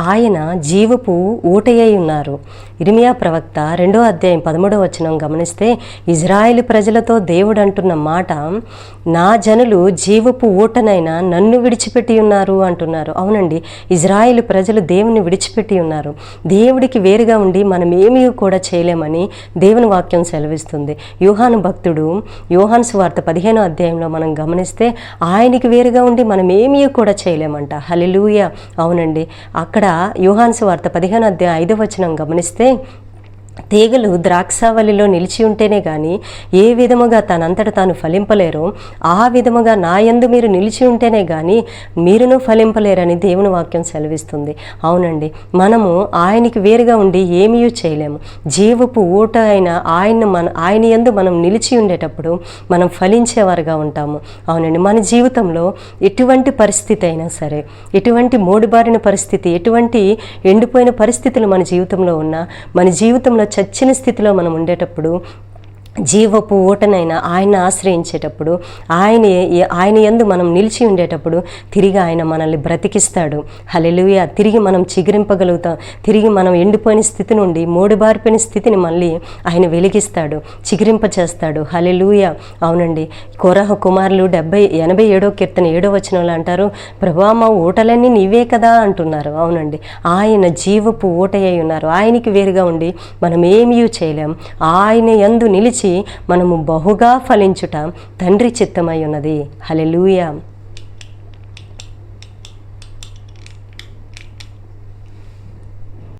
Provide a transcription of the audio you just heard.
ఆయన జీవపు ఊటయ్యై ఉన్నారు. ఇరిమియా ప్రవక్త రెండో అధ్యాయం పదమూడవ వచనం గమనిస్తే ఇజ్రాయెల్ ప్రజలతో దేవుడు అంటున్న మాట నా జనులు జీవపు ఊటనైనా నన్ను విడిచిపెట్టి ఉన్నారు అంటున్నారు. అవునండి ఇజ్రాయెల్ ప్రజలు దేవుని విడిచిపెట్టి ఉన్నారు. దేవుడికి వేరుగా ఉండి మనం ఏమీ కూడా చేయలేమని దేవుని వాక్యం సెలవిస్తుంది. యూహాను భక్తుడు యోహాను వార్త పదిహేనో అధ్యాయంలో మనం గమనిస్తే ఆయనకి వేరుగా ఉండి మనం ఏమీ కూడా చేయలేమంట. హలిలూయ అవునండి అక్కడ యూహాన్స్ వార్త పదిహేను అధ్యాయ ఐదు వచనం గమనిస్తే తీగలు ద్రాక్షావళిలో నిలిచి ఉంటేనే కానీ ఏ విధముగా తనంతట తాను ఫలింపలేరో ఆ విధముగా నా యందు మీరు నిలిచి ఉంటేనే కానీ మీరును ఫలింపలేరని దేవుని వాక్యం సెలవిస్తుంది. అవునండి మనము ఆయనకి వేరుగా ఉండి ఏమీ చేయలేము. జీవపు ఊట అయిన ఆయన మన ఆయన యందు మనం నిలిచి ఉండేటప్పుడు మనం ఫలించేవారుగా ఉంటాము. అవునండి మన జీవితంలో ఎటువంటి పరిస్థితి అయినా సరే ఎటువంటి మోడిబారిన పరిస్థితి ఎటువంటి ఎండిపోయిన పరిస్థితులు మన జీవితంలో ఉన్నా మన జీవితంలో చచ్చిన స్థితిలో మనం ఉండేటప్పుడు జీవపు ఊటనైనా ఆయన ఆశ్రయించేటప్పుడు ఆయన ఆయన ఎందు మనం నిలిచి ఉండేటప్పుడు తిరిగి ఆయన మనల్ని బ్రతికిస్తాడు. హలెలుయ తిరిగి మనం చిగురింపగలుగుతాం. తిరిగి మనం ఎండిపోయిన స్థితి నుండి మోడిబారిపోయిన స్థితిని మళ్ళీ ఆయన వెలిగిస్తాడు. చిగురింప చేస్తాడు హలెలుయ అవునండి. కోరహ కుమారులు డెబ్బై ఎనభై ఏడో కీర్తన ఏడో వచనంలో అంటారు ప్రభా మా ఊటలన్నీ నీవే కదా అంటున్నారు. అవునండి. ఆయన జీవపు ఊటయ్యి ఉన్నారు. ఆయనకి వేరుగా ఉండి మనం ఏమీ చేయలేం. ఆయన ఎందు నిలిచి మనము బహుగా ఫలించుట తండ్రి చిత్తమై ఉన్నది హలెలూయ